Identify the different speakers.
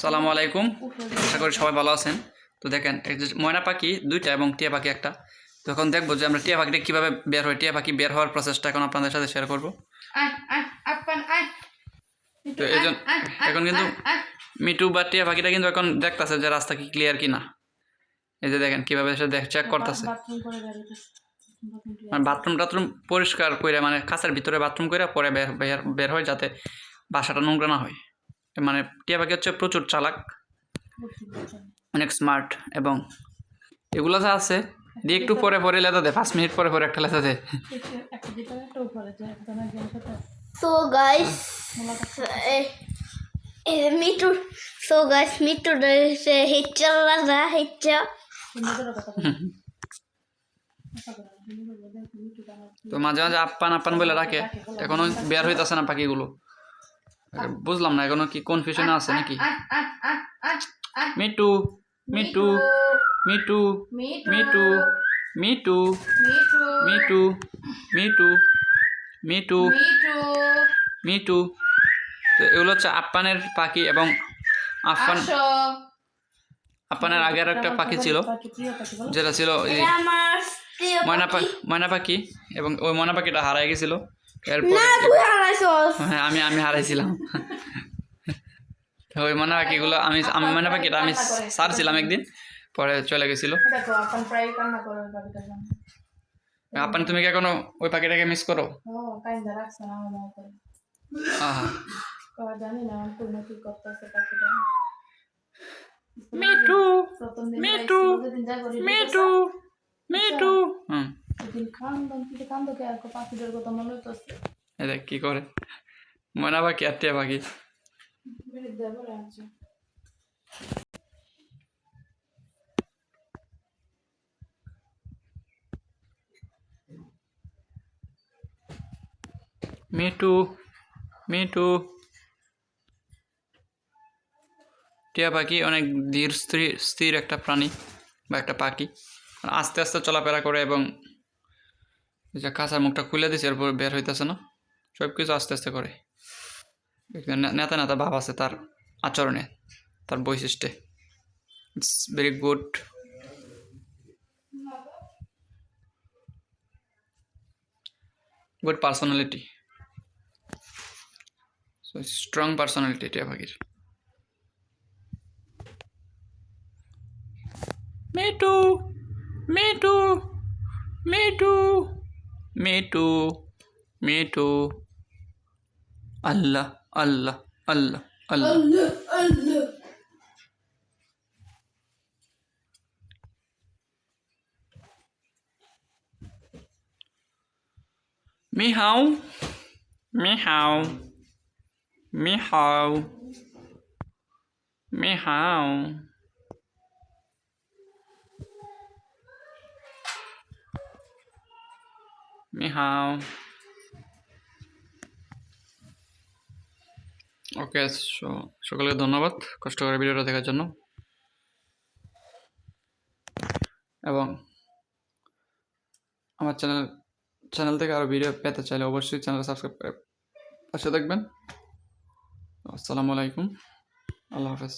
Speaker 1: সালামু আলাইকুম। আশা করি সবাই ভালো আছেন। তো দেখেন ময়না পাখি দুইটা এবং টিয়া পাখি একটা। তখন দেখব যে আমরা টিয়া পাখিটা কীভাবে বের হয়, টিয়া পাখি বের হওয়ার প্রসেসটা এখন আপনাদের সাথে শেয়ার করব। তো এই এখন কিন্তু মিটু বা টিয়া পাখিটা কিন্তু এখন দেখতেছে যে রাস্তা কি ক্লিয়ার কি না এই যে দেখেন, কীভাবে সে দেখ চেক করতেছে। মানে বাথরুম টাথরুম পরিষ্কার করে মানে কাছের ভিতরে বাথরুম করে পরে বের বের হয় যাতে বাসাটা নোংরা না হয়। মানে টিয়া পাখি হচ্ছে প্রচুর চালাক অনেক স্মার্ট এবং এগুলো যা আছে দিয়ে একটু পরে পরে লেদা দে পাঁচ মিনিট পরে পরে একটা লেদা দে।
Speaker 2: So guys Mithu so guys Mithu
Speaker 3: হেচ্চা লাদা হেচ্চা
Speaker 1: তো মাঝে মাঝে আপ্পান আপ্পান বলে রাখে এখনও বের হইতেছে না পাখিগুলো। বুঝলাম না এখনও কি কনফিউশনে আছে নাকি me too me too me too
Speaker 3: me too
Speaker 1: me too me too
Speaker 3: me too
Speaker 1: me too me too তো এগুলো হচ্ছে আপ্পানের পাখি এবং আফান আপ্পানের আগের একটা পাখি ছিল যেটা ছিল ময়না পাখি ময়না পাখি এবং ওই ময়না পাখিটা হারাই গেছিল হ্যাঁ, আমি আমি হারাইছিলাম। ওই মনে পাখিগুলো আমি আমি মনে পাখিটা আমি সারছিলাম একদিন পরে চলে গেছিল।
Speaker 3: আপন
Speaker 1: তুমি কি এখনও ওই পাখিটাকে মিস করো? মিটু মিটু মিটু মিটু হুম।
Speaker 3: সেদিন কান্দন কিন্তু কান্দকে আর পাখিদের কথা মনে হইতেছে
Speaker 1: এই কি করে ময়না পাখি আর টিয়া পাখি
Speaker 3: দেবো
Speaker 1: মিটু মিটু টিয়া পাখি অনেক ধীর স্থির স্থির একটা প্রাণী বা একটা পাখি। আস্তে আস্তে চলাফেরা করে এবং যে কাঁচার মুখটা খুলে দিছে, এরপর বের হইতেছে না? সব কিছু আস্তে আস্তে করে। নেতা নেতা ভাব আছে তার আচরণে, তার বৈশিষ্ট্যে। It's very good good personality strong personality টিয়া পাখির। Mithu Mithu Mithu Me too. Me too. Allah, Allah, Allah, Allah. Allah, Allah. Meow, meow, meow, meow. Meow okay সকলকে ধন্যবাদ কষ্ট করে ভিডিওটা দেখার জন্য। এবং আমার চ্যানেল চ্যানেল থেকে আরও ভিডিও পেতে চাইলে অবশ্যই চ্যানেল সাবস্ক্রাইব করে পাশে দেখবেন আসসালামু আলাইকুম। আল্লাহ হাফেজ।